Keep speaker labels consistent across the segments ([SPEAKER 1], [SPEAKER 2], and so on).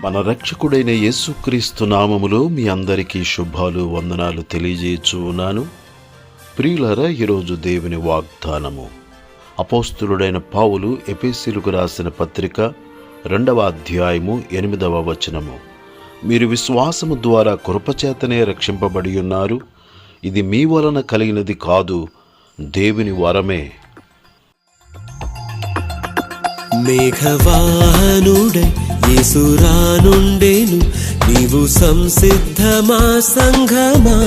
[SPEAKER 1] మన రక్షకుడైన యేసుక్రీస్తు నామములో మీ అందరికీ శుభాలు వందనాలు తెలియజేయచ్చు ఉన్నాను. ప్రియులరా ఈరోజు దేవుని వాగ్దానము. అపోస్తులుడైన పావులు ఎపిసిలుకు రాసిన పత్రిక రెండవ అధ్యాయము ఎనిమిదవ వచనము. మీరు విశ్వాసము ద్వారా కృపచేతనే రక్షింపబడి ఉన్నారు. ఇది మీ వలన కలిగినది కాదు దేవుని వరమే.
[SPEAKER 2] మేఘవాహనుడై యేసురానుండేను నీవు సంసిద్ధమా సంఘమా?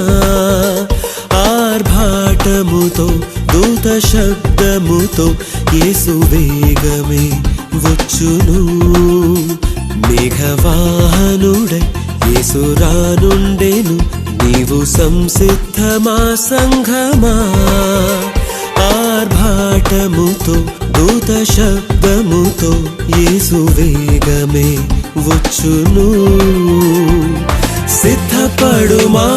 [SPEAKER 2] ఆర్భాటముతో దూత శబ్దముతో యేసు వేగమే వచ్చును. మేఘవాహనుడై యేసురానుండేను నీవు సంసిద్ధమా సంఘమా? ఆర్భాటముతో దూత శబ్దముతో యేసు వేగమే వచ్చును. సిద్ధపడుమా?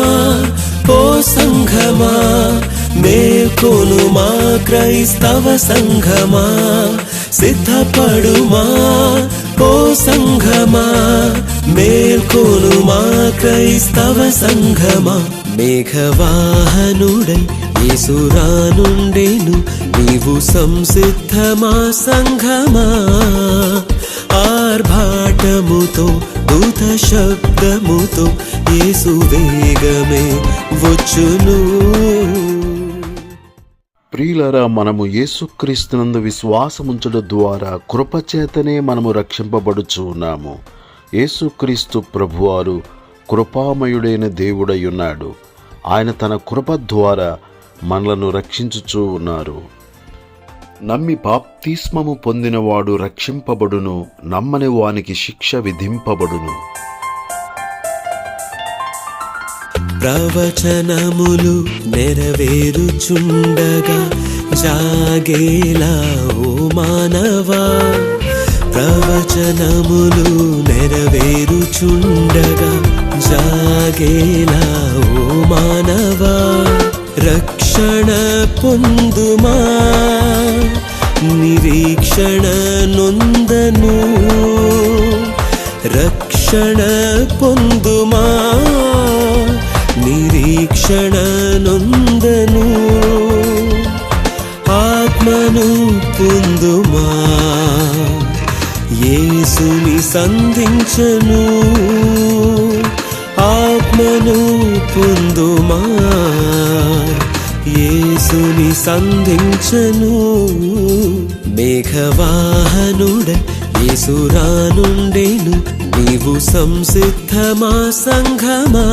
[SPEAKER 2] ఓ సంఘమా? మేల్కొనుమా? క్రైస్తవ సంఘమా? సిద్ధపడుమా? ఓ సంఘమా? మేల్కొనుమా? క్రైస్తవ సంఘమా? మేఘవాహనుడై యేసురానుండేను నీవు సంసిద్ధమా సంఘమా? ఆర్భాటముతో దూత శబ్దముతో యేసు వేగమే వచ్చును.
[SPEAKER 1] ప్రియులరా మనము యేసుక్రీస్తునందు విశ్వాసముంచడం ద్వారా కృపచేతనే మనము రక్షింపబడుచు ఉన్నాము. యేసుక్రీస్తు ప్రభువారు కృపామయుడైన దేవుడై ఉన్నాడు. ఆయన తన కృప ద్వారా మనలను రక్షించుచూ ఉన్నారు. నమ్మి బాప్తిస్మము పొందినవాడు రక్షింపబడును నమ్మని వానికి శిక్ష విధింపబడును.
[SPEAKER 2] ప్రవచనములు నెరవేరుచుండగా జాగేలా ఓ మానవా? ప్రవచనములు నెరవేరుచుండగా జాగేలా ఓ మానవా? రక్షణ పొందుమా? నిరీక్షణ నొందను. రక్షణ పొందుమా? నిరీక్షణ నొందను. ఆత్మను పొందుమా? యేసుని సంధించను. ఆత్మను పొందుమా? యేసుని సంధించను. మేఘవాహనుడ యేసురానుండేను నీవు సంసిద్ధమా సంఘమా?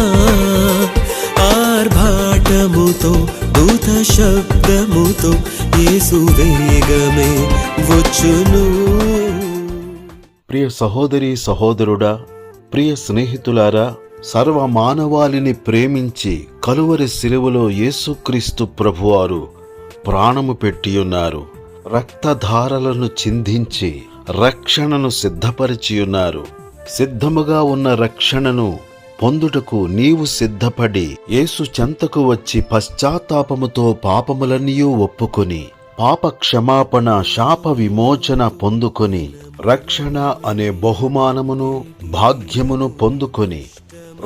[SPEAKER 2] ఆర్భాటముతో దూత శబ్దముతో యేసు వేగమే వచ్చును.
[SPEAKER 1] ప్రియ సహోదరి సహోదరుడా ప్రియ స్నేహితులారా సర్వ మానవాళిని ప్రేమించి కలువరి శిలువలో యేసుక్రీస్తు ప్రభువారు ప్రాణము పెట్టియున్నారు. రక్తధారలను చిందించి రక్షణను సిద్ధపరిచియున్నారు. సిద్ధముగా ఉన్న రక్షణను పొందుటకు నీవు సిద్ధపడి యేసు చెంతకు వచ్చి పశ్చాత్తాపముతో పాపములన్నీయూ ఒప్పుకొని పాప క్షమాపణ శాప విమోచన పొందుకొని రక్షణ అనే బహుమానమును భాగ్యమును పొందుకొని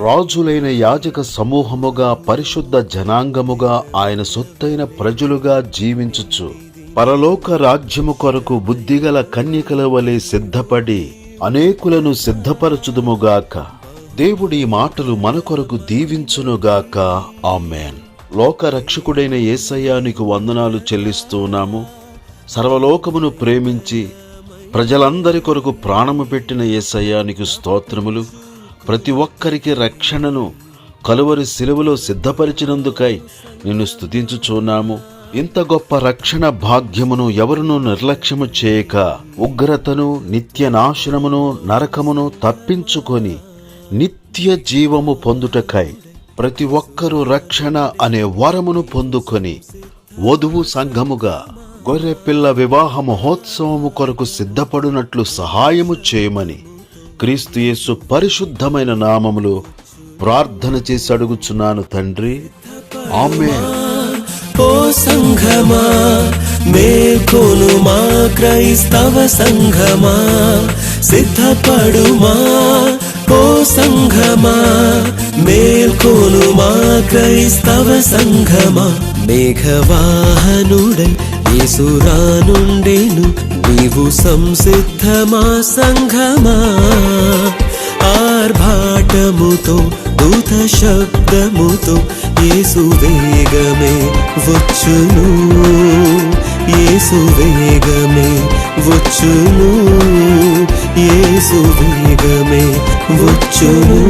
[SPEAKER 1] రాజులైన యాజక సమూహముగా పరిశుద్ధ జనాంగముగా ఆయన సొత్తైన ప్రజలుగా జీవించుచు పరలోక రాజ్యము కొరకు బుద్ధిగల కన్యకల వలె సిద్ధపడి అనేకులను సిద్ధపరచుదుముగాక. దేవుడి మాటలు మన కొరకు దీవించునుగాక. ఆమెన్. లోక రక్షకుడైన యేసయ్యానికి వందనాలు చెల్లిస్తున్నాము సర్వలోకమును ప్రేమించి ప్రజలందరి కొరకు ప్రాణము పెట్టిన ఏసయ్యానికి స్తోత్రములు. ప్రతి ఒక్కరికి రక్షణను కలువరి శిలువలో సిద్ధపరిచినందుకై నిన్ను స్థుతించుచున్నాము ఇంత గొప్ప రక్షణ భాగ్యమును ఎవరును నిర్లక్ష్యము చేయక ఉగ్రతను నిత్య నాశనమును నరకమును తప్పించుకొని నిత్య జీవము పొందుటకై ప్రతి ఒక్కరూ రక్షణ అనే వరమును పొందుకొని వధువు సంఘముగా గొర్రెపిల్ల వివాహ మహోత్సవము కొరకు సిద్ధపడునట్లు సహాయము చేయమని క్రీస్తుయేసు పరిశుద్ధమైన నామములు ప్రార్థన చేసి అడుగుచున్నాను తండ్రి. ఆమె
[SPEAKER 2] ఓ సంఘమా మేల్కొనుమా క్రైస్తవ సంఘమా సిద్ధపడుమా. ఓ సంఘమా మేల్కోను మా క్రైస్తవ సంఘమా మేఘవాహనుడై యేసురానుండెను నీవు సంసిద్ధమా సంఘమా ఆర్భాటముతో దూత శబ్దముతో యేసు వేగమే వచ్చును యేసు వేగమే వచ్చును యేసు వేగమే వచ్చును